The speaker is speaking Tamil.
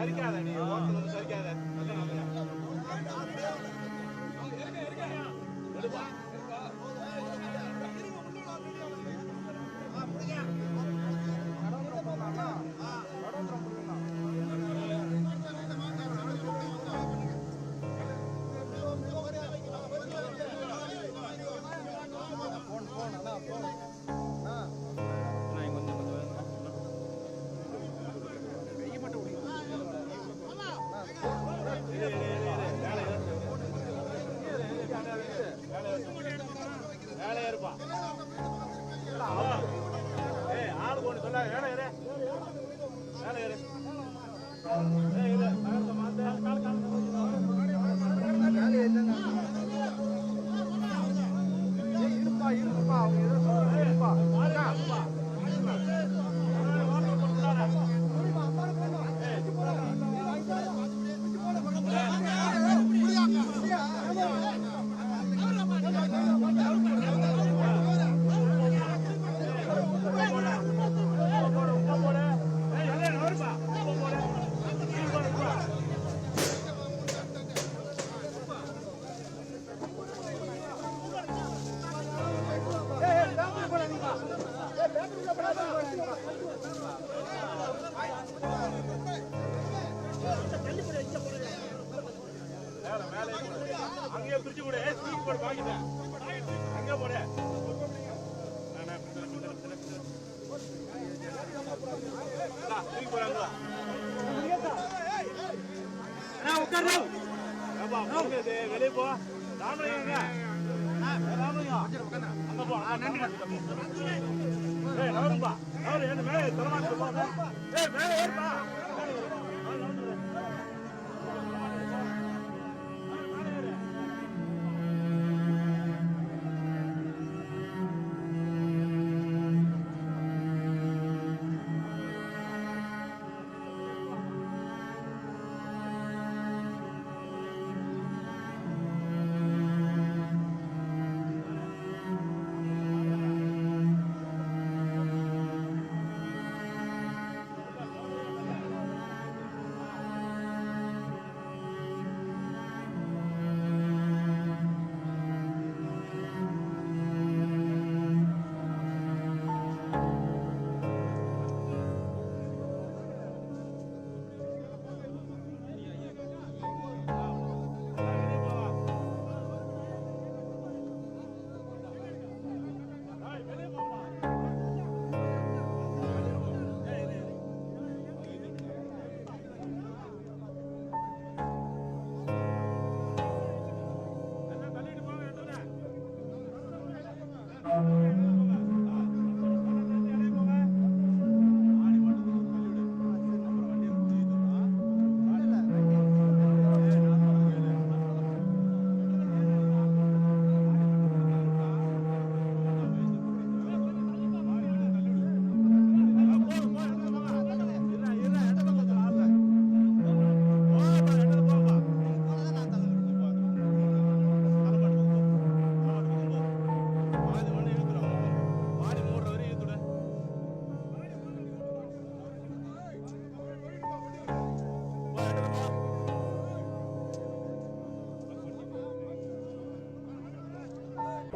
சரிக்காத நீ வந்து சரிக்காத. நல்ல நல்ல எடுப்பா. 越来越来越来。அங்கேயே பிரிச்சு போடு ஏய், தூக்கி போடு பாக்கிட்டேன் அங்கே போடு நானே பிடிச்சல பிடிச்சல பிடிச்சல தூக்கி போடு அங்க ஏப்பா, போ ராமலிங்கம் எங்க? அங்க போ, நன்றி போ. ஏய், மேலே ஏறு, போ. மேலே ஏறுப்பா.